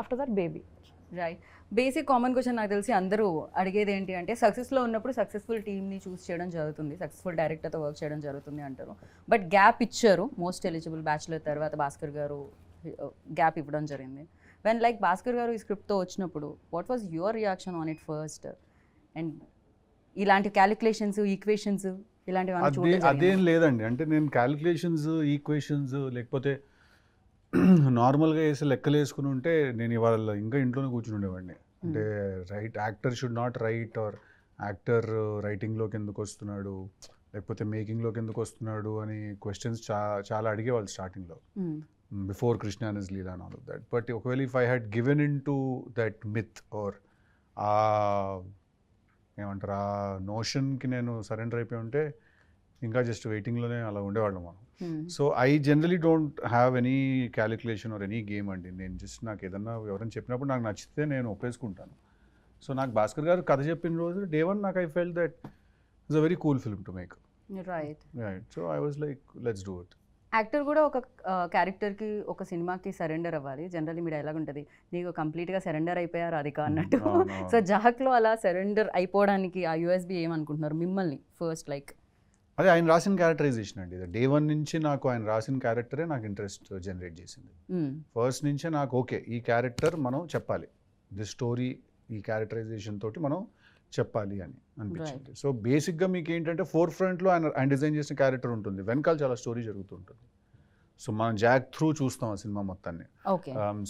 After that baby right basic common question నాకు తెలిసి అందరూ అడిగేది ఏంటి అంటే సక్సెస్లో ఉన్నప్పుడు సక్సెస్ఫుల్ టీమ్ని చూస్ చేయడం జరుగుతుంది సక్సెస్ఫుల్ డైరెక్టర్తో వర్క్ చేయడం జరుగుతుంది అంటారు. బట్ గ్యాప్ ఇచ్చారు మోస్ట్ ఎలిజిబుల్ బ్యాచులర్ తర్వాత భాస్కర్ గారు గ్యాప్ ఇవ్వడం జరిగింది. వెన్ లైక్ భాస్కర్ గారు ఈ స్క్రిప్ట్తో వచ్చినప్పుడు what was your reaction on it first and ఇలాంటి క్యాలిక్యులేషన్స్ ఈక్వేషన్స్ జరిగిందా? అదేం లేదండి. అంటే నేను క్యాలిక్యులేషన్స్ ఈక్వేషన్స్ లేకపోతే నార్మల్గా వేసి లెక్కలు వేసుకుని ఉంటే నేను ఇవాళ ఇంకా ఇంట్లోనే కూర్చుని ఉండేవాడిని. అంటే write actor should not write or actor రైటింగ్లోకి ఎందుకు వస్తున్నాడు? లేకపోతే మేకింగ్లోకి ఎందుకు వస్తున్నాడు? అని క్వశ్చన్స్ చా చాలా అడిగేవాళ్ళు స్టార్టింగ్లో. Before Krishna and his Leela all of that. But ఒకవేళ if I had given in to that myth or uh ఏమంటారు? ఆ నోషన్కి నేను సరెండర్ అయిపోయి ఉంటే ఇంకా జస్ట్ వెయిటింగ్లోనే అలా ఉండేవాళ్ళం మనం. So I generally don't have any calculation or any game అండి. నేను జస్ట్ నాకు ఏదన్నా ఎవరైనా చెప్పినప్పుడు నాకు నచ్చితే నేను ఒప్పేసుకుంటాను. సో నాకు భాస్కర్ గారు కథ చెప్పిన రోజు డే వన్ నాకు I felt that it's a very cool film to make. Right. Right. So I was like let's do it. Actor కూడా ఒక క్యారెక్టర్కి ఒక సినిమాకి సరెండర్ అవ్వాలి. జనరల్లీ మీ డైలాగ్ ఉంటుంది నీకు కంప్లీట్గా సరెండర్ అయిపోయారు అది అన్నట్టు. సో. జహక్లో అలా సరెండర్ అయిపోవడానికి ఆ యూఎస్బి ఏమనుకుంటున్నారు? మిమ్మల్ని ఫస్ట్ లైక్. అదే ఆయన రాసిన క్యారెక్టరైజేషన్ అండి. డే వన్ నుంచి నాకు ఆయన రాసిన క్యారెక్టరే నాకు ఇంట్రెస్ట్ జనరేట్ చేసింది. ఫస్ట్ నుంచే నాకు ఓకే ఈ క్యారెక్టర్ మనం చెప్పాలి. ది స్టోరీ ఈ క్యారెక్టరైజేషన్ తోటి మనం చెప్పాలి అని అనిపించింది. సో బేసిక్గా మీకు ఏంటంటే ఫోర్ ఫ్రంట్లో ఆయన ఆయన డిజైన్ చేసిన క్యారెక్టర్ ఉంటుంది. వెనకాల చాలా స్టోరీ జరుగుతుంటుంది. సో మనం జాక్ త్రూ చూస్తాం ఆ సినిమా మొత్తాన్ని.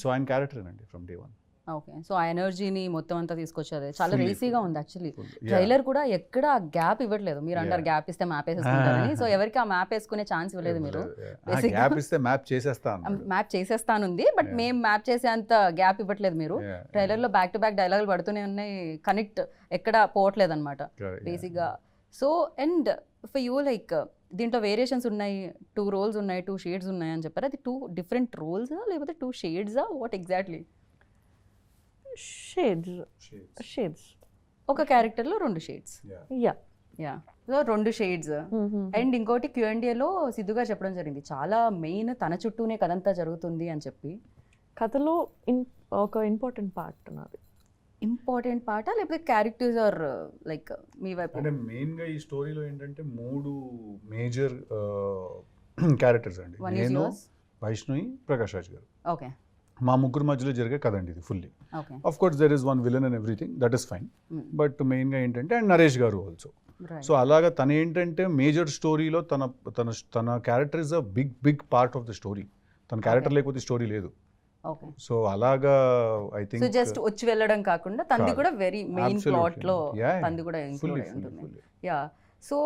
సో ఆయన క్యారెక్టరేనండి from day one okay. So uh ఎనర్జీని మొత్తం అంతా తీసుకొచ్చేది చాలా రేసీగా. ఉంది యాక్చువల్లీ ట్రైలర్ కూడా ఎక్కడ గ్యాప్ ఇవ్వట్లేదు. మీరు అంటారు. గ్యాప్ ఇస్తే మ్యాప్ వేసేసుకుంటారని. సో ఎవరికి ఆ మ్యాప్ వేసుకునే ఛాన్స్ ఇవ్వలేదు మీరు. గ్యాప్ ఇస్తే మ్యాప్ చేసేస్తా అన్నాడు. మ్యాప్ చేసేస్తానుంది. బట్. మేము మ్యాప్ చేసే అంత గ్యాప్ ఇవ్వట్లేదు మీరు. ట్రైలర్లో బ్యాక్ టు బ్యాక్ డైలాగులు పడుతూనే ఉన్నాయి. కనెక్ట్ ఎక్కడ పోవట్లేదు అనమాట. బేసిక్గా so and for you like దీంట్లో వేరియేషన్స్ ఉన్నాయి. టూ రోల్స్ ఉన్నాయి. టూ షేడ్స్ ఉన్నాయి అని చెప్పారు? అది టూ డిఫరెంట్ రోల్స్ లేకపోతే టూ షేడ్సా వాట్ ఎగ్జాక్ట్లీ షేడ్స్. షేడ్స్ ఒక క్యారెక్టర్లో రెండు షేడ్స్. యా యా సో రెండు షేడ్స్. అండ్ ఇంకోటి క్యూఎండిఏలో సిద్ధు గారు చెప్పడం జరిగింది. చాలా మెయిన్ తన చుట్టూనే కదంతా జరుగుతుంది అని చెప్పి. కథలో ఇన్ ఒక ఇంపార్టెంట్ పార్ట్ ఉన్నది. ఇంపార్టెంట్ పాట లేకపోతే క్యారెక్టర్స్ ఆర్ లైక్ మీ వైపు? అంటే మెయిన్గా ఈ స్టోరీలో ఏంటంటే మూడు మేజర్ క్యారెక్టర్స్ అండి. నేను వైష్ణవి ప్రకాష్ రాజ్ గారు. ఓకే మా ముగ్గురు మధ్యలో జరిగే కథ అండి ఇది fully of course there is one villain and everything that is fine. But మెయిన్గా ఏంటంటే అండ్ నరేష్ గారు ఆల్సో సో అలాగా తన ఏంటంటే మేజర్ స్టోరీలో తన తన తన character is a big big part of the story తన క్యారెక్టర్. లేకపోతే స్టోరీ లేదు. సో అలాగా ఐ థింక్ జస్ట్ వచ్చి వెళ్ళడం కాకుండా తంది. కూడా వెరీ మెయిన్. ప్లాట్లో. తంది కూడా ఇంక్లూడ్ ఉంటుంది. యా సో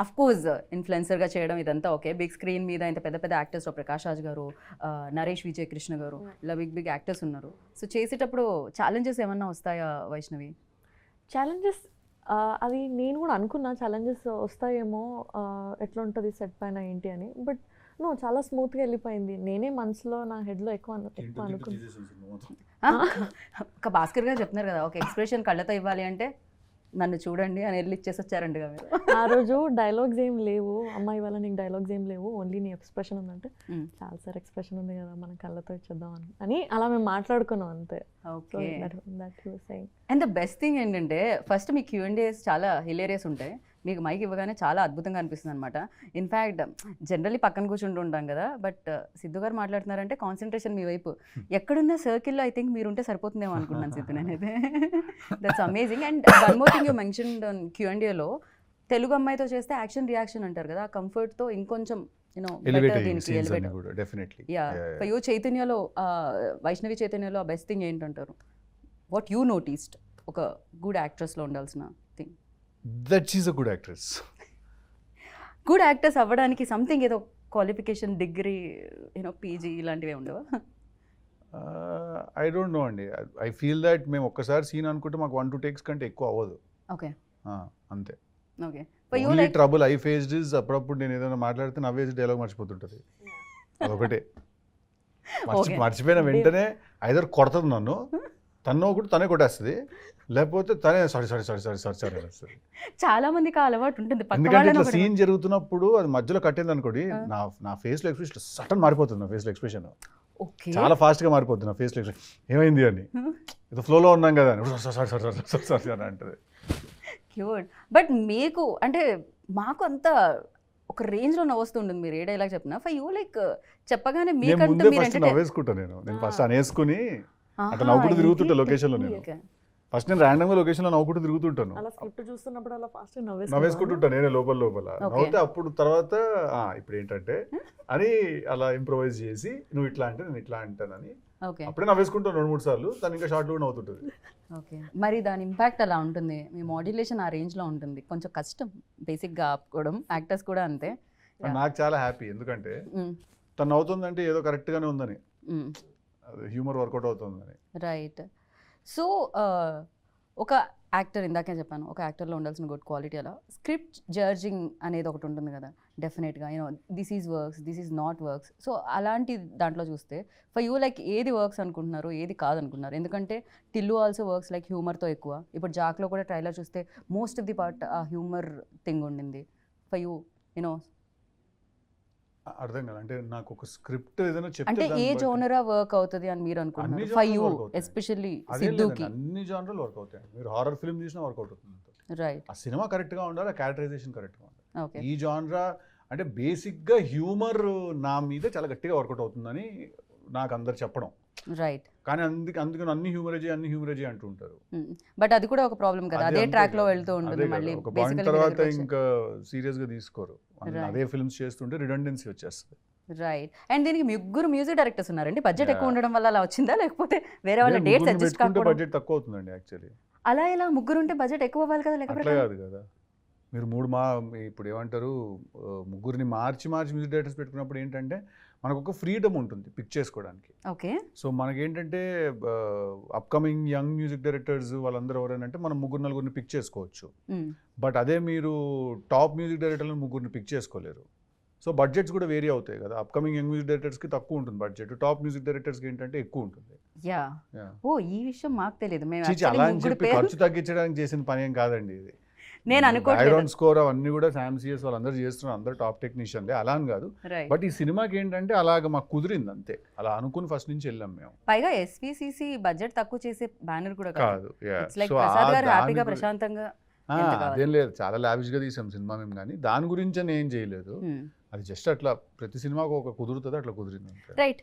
అఫ్ కోర్స్గా చేయడం ఇదంతా ఓకే బిగ్ స్క్రీన్ మీద ఇంత పెద్ద పెద్ద యాక్టర్స్ ప్రకాష్ రాజ్ గారు నరేష్ విజయ్ కృష్ణ గారు ఇలా బిగ్ బిగ్ యాక్టర్స్ ఉన్నారు. సో చేసేటప్పుడు ఛాలెంజెస్ ఏమన్నా వస్తాయా వైష్ణవి? ఛాలెంజెస్ అది నేను కూడా అనుకున్నా ఛాలెంజెస్ వస్తాయేమో ఎట్లా ఉంటుంది సెట్ పైన ఏంటి అని. బట్ నో చాలా స్మూత్గా వెళ్ళిపోయింది. నేనే మనసులో నా హెడ్లో ఎక్కువ అను- ఎక్కువ అనుకున్నా. ఆ? ఒక భాస్కర్ గారు చెప్తున్నారు కదా ఒక ఎక్స్ప్రెషన్ కళ్ళతో ఇవ్వాలి అంటే నన్ను చూడండి అని వెళ్ళి ఇచ్చేసి వచ్చారంట కదా మీరు. ఆ రోజు డైలాగ్స్ ఏం లేవు. అమ్మాయి వల్ల నీకు డైలాగ్స్ ఏం లేవు. ఓన్లీ నీ ఎక్స్ప్రెషన్ ఉందంటే. చాలా సార్ ఎక్స్ప్రెషన్ ఉంది కదా మన కళ్ళతో ఇచ్చేద్దాం అని. అని అలా మేము మాట్లాడుకున్నాం అంతే. Okay that you saying and the best thing ఏంటంటే ఫస్ట్ మీ క్యూఎండిఎస్ చాలా హిలేరియస్ ఉంటాయి. మీకు మైక్ ఇవ్వగానే చాలా అద్భుతంగా అనిపిస్తుంది అనమాట ఇన్ఫ్యాక్ట్ జనరల్లీ పక్కన కూర్చుంటూ ఉంటాం కదా బట్ సిద్ధు గారు మాట్లాడుతున్నారంటే కాన్సన్ట్రేషన్ మీ వైపు. ఎక్కడున్న సర్కిల్లో ఐ థింక్ మీరుంటే సరిపోతుందేమో అనుకున్నాను సిద్ధు నేనైతే. That's amazing and one more thing you mention క్యూఎండిఏలో Telugu అమ్మాయితో చేస్తే యాక్షన్ రియాక్షన్ అంటారు కదా ఆ కంఫర్ట్తో ఇంకొంచెం యా చైతన్యలో వైష్ణవి చైతన్యలో బెస్ట్ థింగ్ ఏంటంటారు? వాట్ యూ నోటీస్డ్ ఒక గుడ్ యాక్ట్రెస్లో ఉండాల్సిన that she's a good actress good actors అవ్వడానికి సంథింగ్ ఏదో qualification degree you know PG ఇలాంటివి ఉండవా? ఐ డోంట్ నో అండి. ఐ ఫీల్ దట్ మేము ఒక్కసారి సీన్ అనుకుంటే మాకు వన్ టూ టేక్స్ కంటే ఎక్కువ అవ్వదు. ఓకే అంతే. Okay only trouble I faced is అప్పుడప్పుడు నేను ఏదైనా మాట్లాడితే నవ్వేసి డైలాగ్ మర్చిపోతుంటుంది. అదొకటే. మర్చి. మర్చిపోయిన వెంటనే ఐదర్ కొడుతుంది నన్ను తను ఒకటి తనే కొట్టేస్తుంది. లేకపోతే తనే sorry sorry sorry sorry sorry sorry అనేస్తుంది. చాలా మందికి ఆ అలవాటు ఉంటుంది. పక్క ఎందుకంటే వాళ్ళని ఇట్లా సీన్ జరుగుతున్నప్పుడు అది మధ్యలో కట్టింది అనుకోండి. నా నా ఫేస్లో ఎక్స్ప్రెషన్ సడన్ మారిపోతుంది నా ఫేస్లో ఎక్స్ప్రెషన్. ఓకే. చాలా ఫాస్ట్గా మారిపోద్ది నా ఫేస్ ఏమైంది అని. ఏదో ఫ్లోలో ఉన్నాం కదా అని. Sorry sorry sorry sorry sorry అని అంటది. క్యూట్. బట్ మీకు అంటే మాకు అంత ఒక రేంజ్లో నవ్వుస్తుంటుంది మీరు ఏ డైలాగ్ చెప్పినా. ఫర్ యూ లైక్ చెప్పగానే నేను మీకంటూ ముందే ఫస్ట్ నవ్వేసుకుంటా నేను. నేను ఫస్ట్. అనేసుకుని అట్లా నవ్వుకుంటూ తిరుగుతుంటా tricky, location లో నేను. ఫస్ట్ నేను ర్యాండమ్గా లొకేషన్లో నవ్వుకుంటూ తిరుగుతుంటాను. అలా స్క్రిప్ట్ చూస్తున్నప్పుడు అలా ఫాస్ట్ నవ్వేసుకుంటుంటా నేనే లోపల లోపల. నవ్వుతే అప్పుడు తర్వాత "ఆ, ఇప్పుడు ఏంటంటే అని అలా ఇంప్రొవైజ్ చేసి నువ్వు ఇట్లా అంటే నేను ఇట్లా అంటానని. అప్పుడే నవ్వేసుకుంటాను రెండు మూడు సార్లు తను ఇంకా షార్ట్లు కూడా నవ్వుతుంటుంది. ఓకే. మరి దాని ఇంపాక్ట్ అలా ఉంటుంది. మీ మాడ్యులేషన్ ఆ రేంజ్లో ఉంటుంది. కొంచెం కష్టం బేసిక్గా ఆపుకోవడం యాక్టర్స్ కూడా అంతే. నాకు చాలా హ్యాపీ ఎందుకంటే తను నవ్వుతుందంటే ఏదో కరెక్ట్గానే ఉందని. mm. హ్యూమర్ వర్కౌట్ అవుతుందని. రైట్. సో ఒక యాక్టర్ ఇందాకే చెప్పాను ఒక యాక్టర్లో ఉండాల్సిన గుడ్ క్వాలిటీ అలా. స్క్రిప్ట్ జడ్జింగ్ అనేది ఒకటి ఉంటుంది కదా డెఫినెట్గా. You know this is works this is not works. So అలాంటి దాంట్లో చూస్తే ఫర్ యూ లైక్ ఏది వర్క్స్ అనుకుంటున్నారు ఏది కాదనుకుంటున్నారు? ఎందుకంటే టిల్లు ఆల్సో వర్క్స్ లైక్ హ్యూమర్తో ఎక్కువ. ఇప్పుడు జాక్లో కూడా ట్రైలర్ చూస్తే most of the part uh humour thing ఉండింది. ఫర్ యూ యూనో అర్థం కదా అంటే నాకు ఒక స్క్రిప్ట్ ఏదైనా చెప్తే అంటే ఏ జోనరా వర్క్ అవుతుంది అని మీరు అనుకుంటున్నారు? For you. ఎస్పెషల్లీ సిద్ధుకి అన్ని జానర్లు వర్క్ అవుతాయి. మీరు హారర్ ఫిల్మ్ చూసినా వర్కౌట్ అవుతుంది రైట్ ఆ సినిమా కరెక్ట్గా ఉండాలి ఆ క్యారెక్టరైజేషన్ కరెక్ట్గా ఉండాలి. ఓకే ఈ జానరా అంటే బేసిక్గా హ్యూమర్ నా మీద చాలా గట్టిగా వర్కౌట్ అవుతుందని నాకు అందరు చెప్పడం. రైట్ కానీ అందుకే అందుకని అన్ని హ్యూమరేజీ అన్ని హ్యూమరేజీ అంటూ ఉంటారు. బట్ అది కూడా ఒక ప్రాబ్లం కదా. అదే ట్రాక్లో. వెళ్తూ ఉంటుంది. మళ్ళీ ఒక పాయింట్ తర్వాత ఇంకా సీరియస్గా తీసుకోరు. అదే ఫిల్మ్స్ చేస్తుంటే రిడండెన్సీ వచ్చేస్తుంది. రైట్ అండ్ దీనికి ముగ్గురు మ్యూజిక్ డైరెక్టర్స్ ఉన్నారండి. బడ్జెట్ ఎక్కువ. ఉండడం వల్ల అలా వచ్చిందా? లేకపోతే వేరే వాళ్ళ డేట్స్ అడ్జస్ట్ కాకపోవడం? బడ్జెట్ తక్కువ అవుతుందండి యాక్చువల్లీ అలా ఇలా ముగ్గురు ఉంటే బడ్జెట్ ఎక్కువ అవ్వాలి కదా లేకపోతే కాదు కదా. మీరు మూడు మా ఇప్పుడు ఏమంటారు ముగ్గురిని మార్చి మార్చి మ్యూజిక్ డైరెక్టర్స్ పెట్టుకున్నప్పుడు ఏంటంటే మనకు ఒక ఫ్రీడమ్ ఉంటుంది పిక్ చేసుకోవడానికి. ఓకే. సో మనకేంటంటే అప్కమింగ్ యంగ్ మ్యూజిక్ డైరెక్టర్స్ వాళ్ళందరూ ఎవరైనా మనం ముగ్గురు నలుగురిని పిక్ చేసుకోవచ్చు. బట్ అదే మీరు టాప్ మ్యూజిక్ డైరెక్టర్లను ముగ్గురిని పిక్ చేసుకోలేరు. సో బడ్జెట్స్ కూడా వేరీ అవుతాయి కదా. అప్కమింగ్ యంగ్ మ్యూజిక్ డైరెక్టర్స్కి తక్కువ ఉంటుంది బడ్జెట్. టాప్ మ్యూజిక్ డైరెక్టర్స్కి ఏంటంటే ఎక్కువ ఉంటుంది. యా. ఓ ఈ విషయం మాకు తెలియదు మేము అలా అని చెప్పి ఖర్చు తగ్గించడానికి చేసిన పని ఏం కాదండి ఇది. నేను బ్యాక్గ్రౌండ్ స్కోర్ అవన్నీ కూడా శామ్ సిఎస్ వాళ్ళందరూ చేస్తున్నారు. అందరూ టాప్ టెక్నీషియన్లే అలా అని కాదు బట్ ఈ సినిమాకి ఏంటంటే అలాగ మాకు కుదిరింది అంతే. అలా అనుకుని ఫస్ట్ నుంచి వెళ్ళాం మేము. పైగా ఎస్విసిసి బడ్జెట్ తక్కువ చేసే బ్యానర్ కూడా కాదు. హ్యాపీగా ప్రశాంతంగా? అదేం లేదు. చాలా లావిష్గా తీసాం సినిమా మేము కానీ దాని గురించి అని ఏం చేయలేదు. Hmm. అది జస్ట్ అట్లా ప్రతి సినిమాకు ఒక కుదురుతుంది అట్లా కుదిరింది రైట్